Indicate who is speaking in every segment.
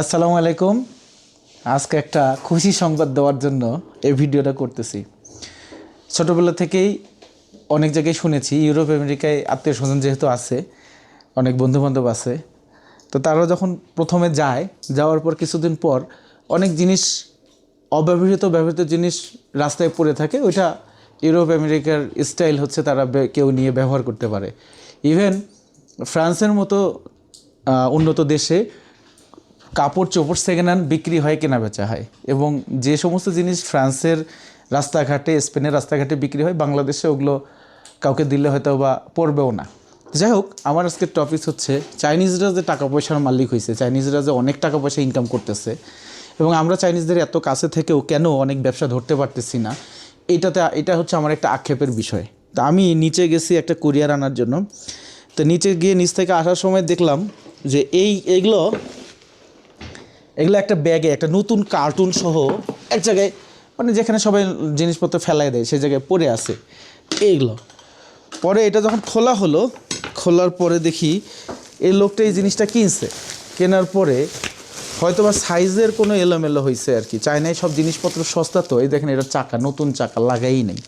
Speaker 1: আসসালামু আলাইকুম। আজকে একটা খুশি সংবাদ দেওয়ার জন্য এই ভিডিওটা করতেছি। ছোটোবেলা থেকেই অনেক জায়গায় শুনেছি, ইউরোপ, আমেরিকায় আত্মীয় স্বজন যেহেতু আছে, অনেক বন্ধুবান্ধব আছে, তো তারা যখন প্রথমে যায়, যাওয়ার পর কিছুদিন পর অনেক জিনিস, অব্যবহৃত, ব্যবহৃত জিনিস রাস্তায় পড়ে থাকে, ওইটা ইউরোপ, আমেরিকার স্টাইল হচ্ছে তারা কেউ নিয়ে ব্যবহার করতে পারে। ইভেন ফ্রান্সের মতো উন্নত দেশে কাপড় চোপড় সেকেন্ড হ্যান্ড বিক্রি হয় কেনা বেচা হয়। এবং যে সমস্ত জিনিস ফ্রান্সের রাস্তাঘাটে, স্পেনের রাস্তাঘাটে বিক্রি হয়, বাংলাদেশে ওগুলো কাউকে দিলে হয়তো বা পড়বেও না। যাই হোক, আমার আজকের টপিক হচ্ছে চাইনিজরা যে টাকা পয়সার মালিক হয়েছে চাইনিজরা যে অনেক টাকা পয়সা ইনকাম করতেছে, এবং আমরা চাইনিজদের এত কাছে থেকেও কেন অনেক ব্যবসা ধরতে পারতেছি না, এটাতে, এটা হচ্ছে আমার একটা আক্ষেপের বিষয়। তা আমি নিচে গেছি একটা কুরিয়ার আনার জন্য। তো নিচে গিয়ে নিচ থেকে আসার সময় দেখলাম যে এই এইগুলো এগুলো একটা ব্যাগে, একটা নতুন কার্টুন সহ এক জায়গায় মানে যেখানে সবাই জিনিসপত্র ফেলাই দেয়, সেই জায়গায় পড়ে আছে। এইগুলো। পরে এটা যখন খোলা হলো, খোলার পরে দেখি এই লোকটা এই জিনিসটা কিনছে। কেনার পরে হয়তো বা সাইজের কোনো এলোমেলো হয়েছে আর কি। চায়নায় সব জিনিসপত্র সস্তা তো। এই দেখেন এটা চাকা, নতুন চাকা, লাগাই নেই।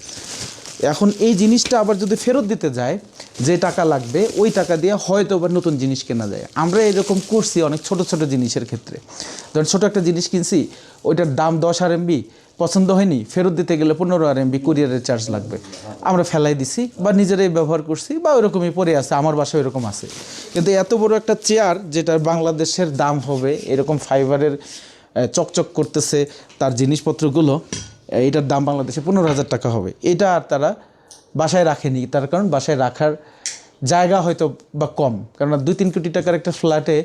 Speaker 1: এখন এই জিনিসটা আবার যদি ফেরত দিতে যায় যে টাকা লাগবে, ওই টাকা দিয়ে হয়তো আবার নতুন জিনিস কেনা যায়। আমরা এরকম করছি অনেক ছোট ছোট জিনিসের ক্ষেত্রে। ধরুন ছোট একটা জিনিস কিনছি, ওইটার দাম দশ আর এমবি পছন্দ হয়নি, ফেরত দিতে গেলে পনেরো আর এমবি কুরিয়ারের চার্জ লাগবে। আমরা ফেলাই দিছি বা নিজেরাই ব্যবহার করছি বা ওরকমই পরে আছে, আমার বাসায় এরকম আছে। কিন্তু এত বড় একটা চেয়ার যেটা বাংলাদেশের দাম হবে, এরকম ফাইবারের চকচক করতেছে তার জিনিসপত্রগুলো এটার দাম বাংলাদেশে পনেরো হাজার টাকা হবে। এটা আর তারা বাসায় রাখেনি। তার কারণ বাসায় রাখার জায়গা হয়তো বা কম। কারণ দুই তিন কোটি টাকার একটা ফ্ল্যাটে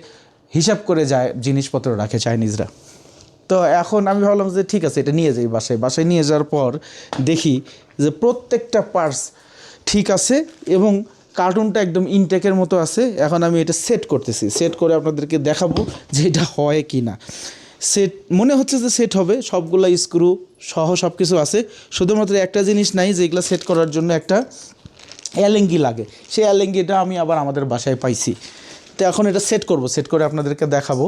Speaker 1: হিসাব করে যায়, জিনিসপত্র রাখে চাইনিজরা। তো এখন আমি ভাবলাম যে ঠিক আছে, এটা নিয়ে যাই বাসায়। বাসায় নিয়ে যাওয়ার পর দেখি যে প্রত্যেকটা পার্স ঠিক আছে এবং কার্টুনটা একদম ইনটেকের মতো আছে। এখন আমি এটা সেট করতেছি। সেট করে আপনাদেরকে দেখাবো যে এটা হয় কি না সেট মনে হচ্ছে যে সেট হবে, সবগুলো স্ক্রু সহ সব কিছু আছে। শুধুমাত্র একটা জিনিস নাই যেগুলো সেট করার জন্য একটা অ্যালেঙ্গি লাগে। সেই অ্যালেঙ্গিটা আমি আবার আমাদের বাসায় পাইছি। তো এখন এটা সেট করব সেট করে আপনাদেরকে দেখাবো।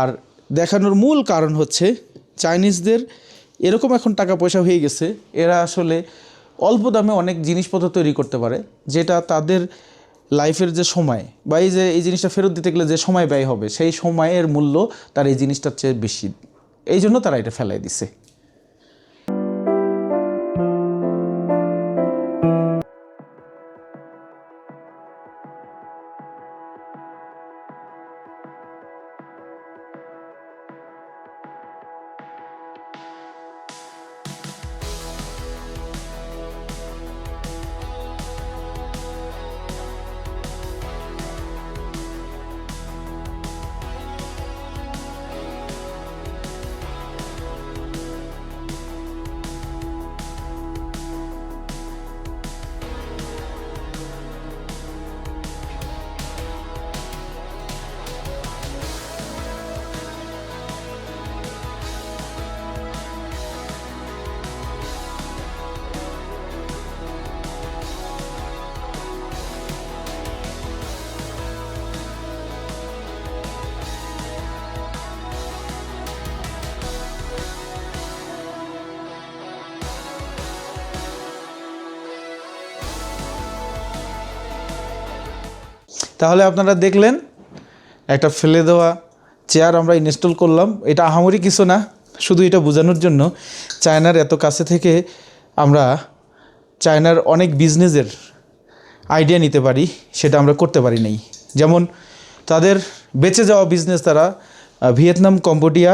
Speaker 1: আর দেখানোর মূল কারণ হচ্ছে চাইনিজদের এরকম এখন টাকা পয়সা হয়ে গেছে, এরা আসলে অল্প দামে অনেক জিনিসপত্র তৈরি করতে পারে, যেটা তাদের লাইফের যে সময় বা এই যে, এই জিনিসটা ফেরত দিতে গেলে যে সময় ব্যয় হবে, সেই সময়ের মূল্য তার এই জিনিসটার চেয়ে বেশি। এই জন্য তারা এটা ফেলাই দিছে। তাহলে আপনারা দেখলেন, একটা ফেলে দেওয়া চেয়ার আমরা ইনস্টল করলাম। এটা আহামরি কিছু না, শুধু এটা বোঝানোর জন্য চায়নার এত কাছে থেকে আমরা চায়নার অনেক বিজনেসের আইডিয়া নিতে পারি, সেটা আমরা করতে পারি নাই। যেমন তাদের বেঁচে যাওয়া বিজনেস তারা ভিয়েতনাম, কম্বোডিয়া,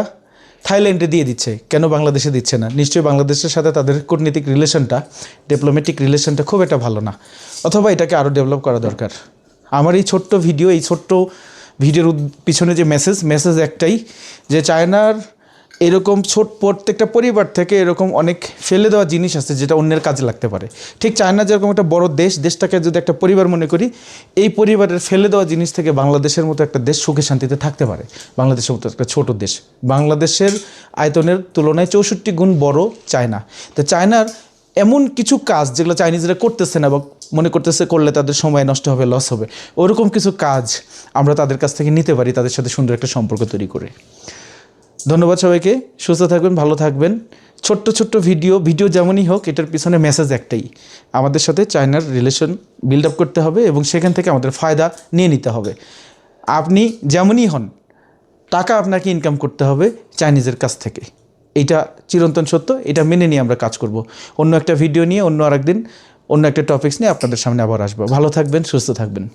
Speaker 1: থাইল্যান্ডে দিয়ে দিচ্ছে। কেন বাংলাদেশে দিচ্ছে না? নিশ্চয়ই বাংলাদেশের সাথে তাদের কূটনীতিক রিলেশনটা ডিপ্লোম্যাটিক রিলেশনটা খুব একটা ভালো না। অথবা এটাকে আরও ডেভেলপ করা দরকার। আমার এই ছোট্ট ভিডিও এই ছোট্ট ভিডিওর পিছনে যে মেসেজ মেসেজ একটাই যে চায়নার এরকম ছোট, প্রত্যেকটা পরিবার থেকে এরকম অনেক ফেলে দেওয়া জিনিস আছে যেটা অন্যের কাজে লাগতে পারে। ঠিক চায়না যেরকম একটা বড় দেশ, দেশটাকে যদি একটা পরিবার মনে করি, এই পরিবারের ফেলে দেওয়া জিনিস থেকে বাংলাদেশের মতো একটা দেশ সুখে শান্তিতে থাকতে পারে। বাংলাদেশের মতো একটা ছোট দেশ। বাংলাদেশের আয়তনের তুলনায় চৌষট্টি গুণ বড় চায়না। তো চায়নার এমন কিছু কাজ যেগুলো চাইনিজরা করতেছে না বা মনে করতেছে করলে তাদের সময় নষ্ট হবে লস হবে। ওরকম কিছু কাজ আমরা তাদের কাছ থেকে নিতে পারি, তাদের সাথে সুন্দর একটা সম্পর্ক তৈরি করে। ধন্যবাদ সবাইকে, সুস্থ থাকবেন, ভালো থাকবেন। ছোট্ট ছোট্ট ভিডিও ভিডিও যেমনই হোক, এটার পিছনে মেসেজ একটাই। আমাদের সাথে চায়নার রিলেশন বিল্ড আপ করতে হবে এবং সেখান থেকে আমাদের ফায়দা নিয়ে নিতে হবে। আপনি যেমনই হন, টাকা আপনাকে ইনকাম করতে হবে চাইনিজের কাছ থেকে। এইটা চিরন্তন সত্য, এটা মেনে নিয়ে আমরা কাজ করব। অন্য একটা ভিডিও নিয়ে অন্য আরেকদিন অন্য একটা টপিক্স নিয়ে আপনাদের সামনে আবার আসব। ভালো থাকবেন সুস্থ থাকবেন।